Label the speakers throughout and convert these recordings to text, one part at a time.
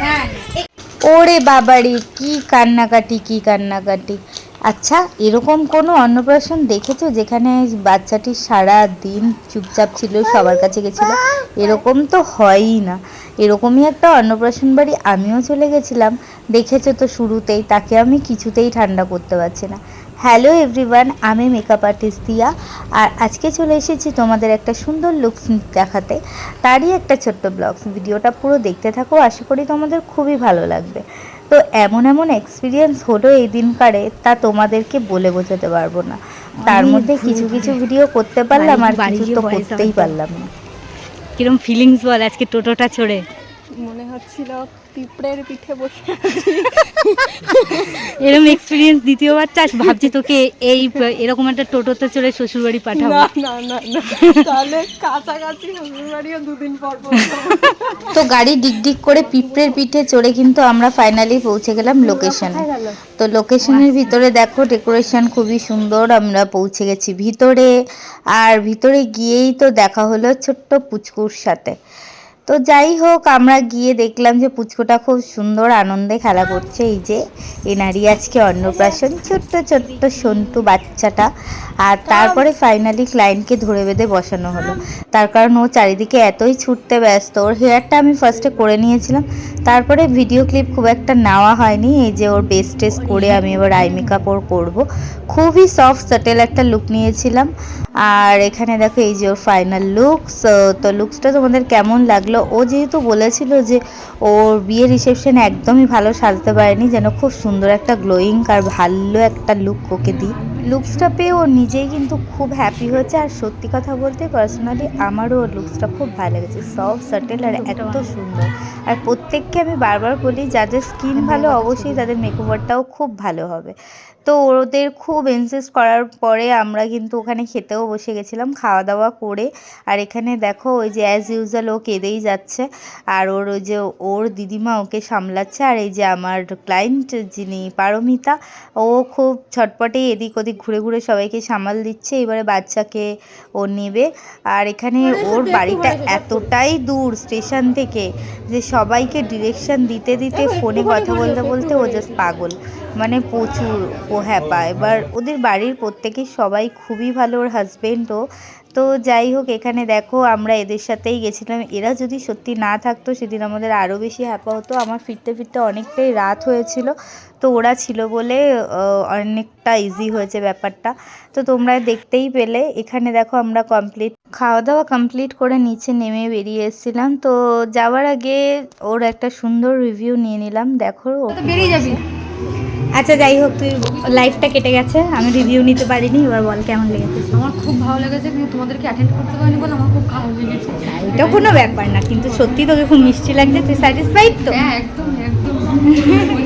Speaker 1: না
Speaker 2: ওরে বাবারে কি কান্নাকাটি কি কান্নাকাটি আচ্ছা এরকম কোনো অন্নপ্রাশন দেখেছ যেখানে বাচ্চাটি সারা দিন চুপচাপ ছিল সবার কাছে গেছিল এরকম তো হয়ই না এরকমই একটা অন্নপ্রাশন বাড়ি আমিও চলে গেছিলাম দেখেছ তো শুরুতেই তাকে আমি কিছুতেই ঠান্ডা করতে পারছি না হ্যালো এভরিওয়ান আমি মেকআপ আর্টিস্ট দিয়া। আর আজকে চলে এসেছি তোমাদের একটা সুন্দর লুকস দেখাতে। তারই একটা ছোট্ট ব্লগস ভিডিওটা পুরো দেখতে থাকো আশা করি তোমাদের খুবই ভালো লাগবে। তো এমন এমন এক্সপিরিয়েন্স হলো এই দিনকারে তা তোমাদেরকে বলে বোঝাতে পারব না। তার মধ্যে কিছু কিছু ভিডিও করতে পারলাম আর কিছু তো করতেই পারলাম না।
Speaker 1: কিরম ফিলিংস বল আজকে টোটোটা চড়ে
Speaker 3: মনে হচ্ছিল পিঁপড়ের পিঠে বসে
Speaker 1: এরকম এক্সপিরিয়েন্স দ্বিতীয়বার চাস ভাবছি তোকে এই এরকম একটা টোটোতে চড়ে শ্বশুরবাড়ি পাঠাবো।
Speaker 3: না না তাহলে কাছাকাছি শ্বশুর বাড়িও দুদিন পর পর
Speaker 2: তো গাড়ি ডিগডিগ করে পিঁপড়ের পিঠে চড়ে কিন্তু আমরা ফাইনালি পৌঁছে গেলাম লোকেশনে তো লোকেশনের ভিতরে দেখো ডেকোরেশন খুবই সুন্দর আমরা পৌঁছে গেছি ভিতরে। আর ভিতরে গিয়েই তো দেখা হলো ছোট্ট পুচকুর সাথে। তো যাই হোক, আমরা গিয়ে দেখলাম যে পুচকোটা খুব সুন্দর আনন্দে খেলা করছে। এই যে, এনারই আজকে অন্নপ্রাশন। ছোট্ট ছোট্ট সন্টু বাচ্চাটা। আর তারপরে ফাইনালি ক্লায়েন্টকে ধরে বেঁধে বসানো হলো। তার কারণ ও চারিদিকে এতই ছুটতে ব্যস্ত। ওর হেয়ারটা আমি ফার্স্টে করে নিয়েছিলাম। তারপরে ভিডিও ক্লিপ খুব একটা নেওয়া হয়নি। এই যে ওর বেস্ট টেস্ট করে আমি এবার আই মেকআপ ওর করব খুবই সফট সাটেল একটা লুক নিয়েছিলাম। আর এখানে দেখো এই যে ওর ফাইনাল লুকস তো লুকসটা তোমাদের কেমন লাগল? ও যেহেতু বলেছিল যে ওর বিয়ে রিসেপশনে একদমই ভালো সাজতে পারেনি যেন খুব সুন্দর একটা গ্লোয়িং আর ভালো একটা লুক ওকে দিই। লুকসটা পেয়ে ও নিজেই কিন্তু খুব হ্যাপি হয়েছে। আর সত্যি কথা বলতে পার্সোনালি আমারও ওর লুকসটা খুব ভালো লেগেছে। সব সাটেল আর এত সুন্দর। আর প্রত্যেককে আমি বারবার বলি যাদের স্কিন ভালো অবশ্যই তাদের মেকওভারটাও খুব ভালো হবে। তো ওদের খুব ইনসিস্ট করার পরে আমরা কিন্তু ওখানে খেতেও বসে গেছিলাম খাওয়া দাওয়া করে। আর এখানে দেখো ওই যে অ্যাজ ইউজুয়াল ও কেঁদেই যাচ্ছে। আর ওর ওই যে ওর দিদিমা ওকে সামলাচ্ছে আর এই যে আমার ক্লায়েন্ট যিনি পারমিতা ও খুব ছটপটে এদিক ওদিক ঘুরে ঘুরে সবাইকে সামাল দিচ্ছে এবারে বাচ্চাকে ও নেবে। আর এখানে ওর বাড়িটা এতটাই দূর স্টেশন থেকে যে সবাইকে ডিরেকশন দিতে দিতে ফোনে কথা বলতে বলতে ও জাস্ট পাগল। মানে প্রচুর হ্যাপা এবার ওদের বাড়ির প্রত্যেকেই সবাই খুবই ভালো, ওর হাজবেন্ডও তো যাই হোক, এখানে দেখো আমরা এদের সাথেই গেছিলাম। এরা যদি সত্যি না থাকতো, সেদিন আমাদের আরও বেশি হ্যাপা হতো। আমার ফিরতে ফিরতে অনেকটাই রাত হয়েছিল। তো ওরা ছিল বলে অনেকটা ইজি হয়েছে ব্যাপারটা। তো তোমরা দেখতেই পেলে। এখানে দেখো আমরা কমপ্লিট খাওয়া দাওয়া কমপ্লিট করে নিচে নেমে বেরিয়ে এসেছিলাম। তো যাওয়ার আগে ওর একটা সুন্দর রিভিউ নিয়ে নিলাম। দেখো। ও
Speaker 1: বেরিয়ে যাবি। আচ্ছা যাই হোক তুই লাইফটা কেটে গেছে। আমি রিভিউ নিতে পারিনি এবার বল কেমন লেগেছে?
Speaker 3: আমার খুব ভালো লেগেছে কিন্তু তোমাদেরকে অ্যাটেন্ড করতে পারিনি বলে আমার খুব খারাপ লেগেছে।
Speaker 1: এটা কোনো ব্যাপার না কিন্তু সত্যি তোকে খুব মিষ্টি লাগছে তুই স্যাটিসফাইড তো?
Speaker 3: হ্যাঁ একদম একদম।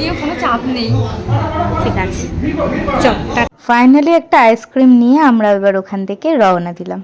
Speaker 3: নিয়ে কোনো চাপ নেই।
Speaker 1: ঠিক আছে চল
Speaker 2: ফাইনালি একটা আইসক্রিম নিয়ে আমরা এবার ওখান থেকে রওনা দিলাম।